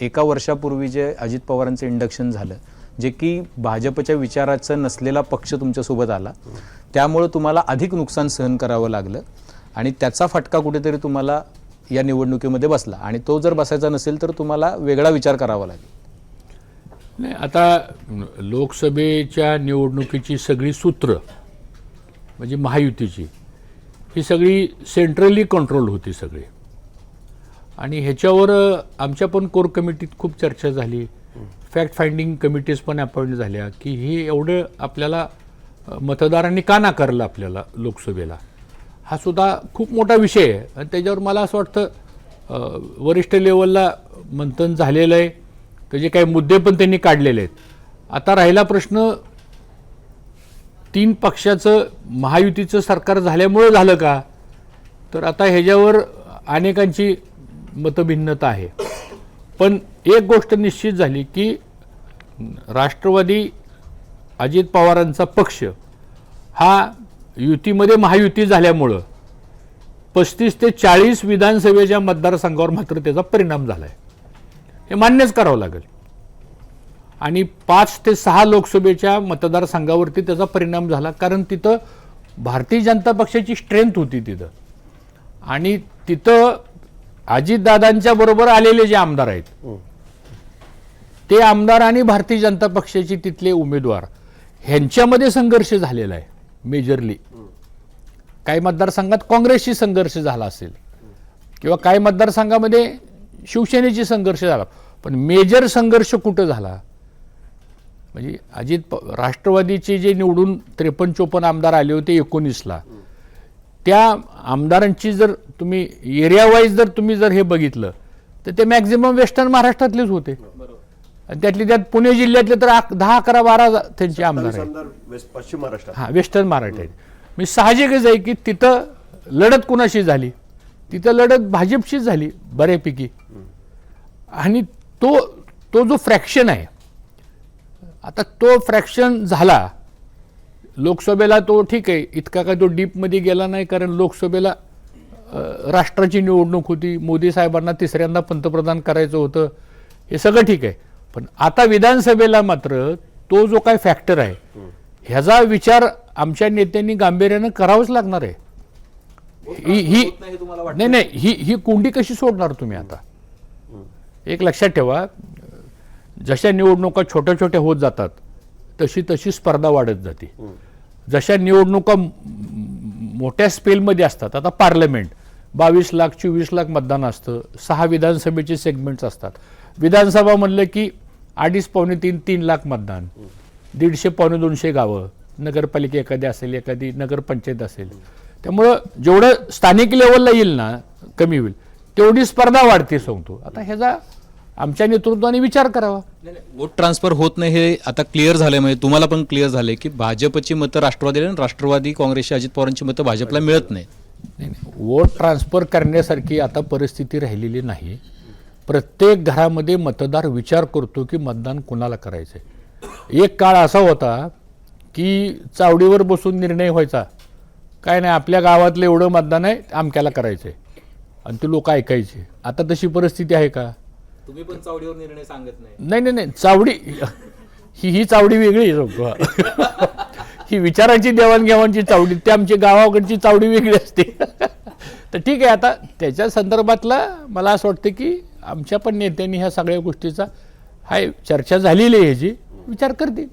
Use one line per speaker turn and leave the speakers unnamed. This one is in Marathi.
एका वर्षापूर्वी जे अजित पवारांचं इंडक्शन झालं जे की भाजपच्या विचाराचं नसलेला पक्ष तुमच्यासोबत आला त्यामुळं तुम्हाला अधिक नुकसान सहन करावं लागलं आणि त्याचा फटका कुठेतरी तुम्हाला या निवडणुकीमध्ये बसला. आणि तो जर बसायचा नसेल तर तुम्हाला वेगळा विचार करावा लागेल.
नाही आता लोकसभेच्या निवडणुकीची सगळी सूत्र म्हणजे महायुतीची ही सगळी सेंट्रली कंट्रोल होती सगळी. आणि ह्याच्यावर आमच्या पण कोर कमिटीत खूप चर्चा झाली. फॅक्ट फाइंडिंग कमिटीज पण अपॉइंट झाल्या की हे एवढं आपल्याला मतदारांनी का नाकारलं आपल्याला लोकसभेला? हा सुद्धा खूप मोठा विषय आहे. आणि त्याच्यावर मला असं वाटतं वरिष्ठ लेवलला मंथन झालेलं आहे. त्याचे काही मुद्दे पण त्यांनी काढलेले आहेत. आता राहिला प्रश्न तीन पक्षाचं महायुतीचं सरकार झाल्यामुळं झालं का? तर आता ह्याच्यावर अनेकांची मतभिन्नता आहे. पण एक गोष्ट निश्चित झाली की राष्ट्रवादी अजित पवारांचा पक्ष हा युतीमध्ये महायुती झाल्यामुळं पस्तीस ते चाळीस विधानसभेच्या मतदारसंघावर मात्र त्याचा परिणाम झाला आहे हे मान्यच करावं लागेल. आणि पाच ते सहा लोकसभेच्या मतदारसंघावरती त्याचा परिणाम झाला कारण तिथं भारतीय जनता पक्षाची स्ट्रेंथ होती तिथं. आणि तिथं अजितदादांच्या बरोबर आलेले जे आमदार आहेत ते आमदार आणि भारतीय जनता पक्षाचे तिथले उमेदवार ह्यांच्यामध्ये संघर्ष झालेला आहे मेजरली काही मतदारसंघात काँग्रेसशी संघर्ष झाला असेल किंवा काही मतदारसंघामध्ये शिवसेनेची संघर्ष झाला पण मेजर संघर्ष कुठं झाला? म्हणजे अजित राष्ट्रवादीचे जे निवडून त्रेपन्न चोपन्न आमदार आले होते एकोणीसला त्या आमदारांची जर तुम्ही एरिया वाईज जर तुम्ही जर हे बघितलं तर ते मॅक्झिमम वेस्टर्न महाराष्ट्रातलेच होते. आणि त्यातले त्यात पुणे जिल्ह्यातले तर दहा अकरा बारा त्यांचे आमदार आहेत.
पश्चिम महाराष्ट्रात.
हां वेस्टर्न महाराष्ट्र आहेत. मी साहजिकच आहे की तिथं लढत कुणाशी झाली? तिथं लढत भाजपशीच झाली बऱ्यापैकी. आणि तो तो जो फ्रॅक्शन आहे आता तो फ्रॅक्शन झाला लोकसभेला तो ठीक आहे. इतका काय तो डीपमध्ये गेला नाही कारण लोकसभेला राष्ट्राची निवडणूक होती. मोदी साहेबांना तिसऱ्यांदा पंतप्रधान करायचं होतं. हे सगळं ठीक आहे. पण आता विधानसभेला मात्र तो जो काय फॅक्टर आहे ह्याचा विचार आमच्या नेत्यांनी गांभीर्यानं करावाच लागणार आहे. ही ही नाही नाही ही ही कोंडी कशी सोडणार तुम्ही आता? एक लक्षात ठेवा. जशा निवडणुका छोट्या छोट्या होत जातात तशी तशी स्पर्धा वाढत जाते. जशा निवडणुका मोठ्या स्पेलमध्ये असतात आता पार्लमेंट बावीस लाख चोवीस लाख मतदान असतं सहा विधानसभेचे सेगमेंट्स असतात. विधानसभा म्हणलं की अडीच पावणे तीन तीन लाख मतदान. दीडशे पावणे दोनशे गावं नगरपालिका एखादी असेल एखादी नगरपंचायत असेल. त्यामुळं जेवढं स्थानिक लेवलला येईल ना कमी होईल तेवढी स्पर्धा वाढते सांगतो. आता ह्याचा आमच्या नेतृत्वाने विचार करावा.
वोट ट्रान्सफर होत नाही हे आता क्लिअर झालंय म्हणजे तुम्हाला पण क्लिअर झालंय की भाजपची मतं राष्ट्रवादीला आणि राष्ट्रवादी काँग्रेसची अजित पवारांची मतं भाजपला मिळत नाही.
नाही नाही. वोट ट्रान्सफर करण्यासारखी आता परिस्थिती राहिलेली नाही. प्रत्येक घरामध्ये मतदार विचार करतो की मतदान कोणाला करायचं आहे एक काळ असा होता की चावडीवर बसून निर्णय व्हायचा. काय नाही आपल्या गावातलं एवढं मतदान आहे अमक्याला करायचं आहे आणि ते लोक ऐकायचे. आता तशी परिस्थिती आहे का?
तुम्ही पण चावडीवर निर्णय सांगत नाही.
नाही नाही नाही चावडी ही ही चावडी वेगळी आहे ही विचारांची देवाणघेवाणची चावडी ते आमची गावाकडची चावडी वेगळी असते. तर ठीक आहे आता त्याच्या संदर्भातला मला असं वाटतं की आमच्या पण नेत्यांनी ह्या सगळ्या गोष्टीचा हाय चर्चा झालेली आहे ह्याची विचार करतील.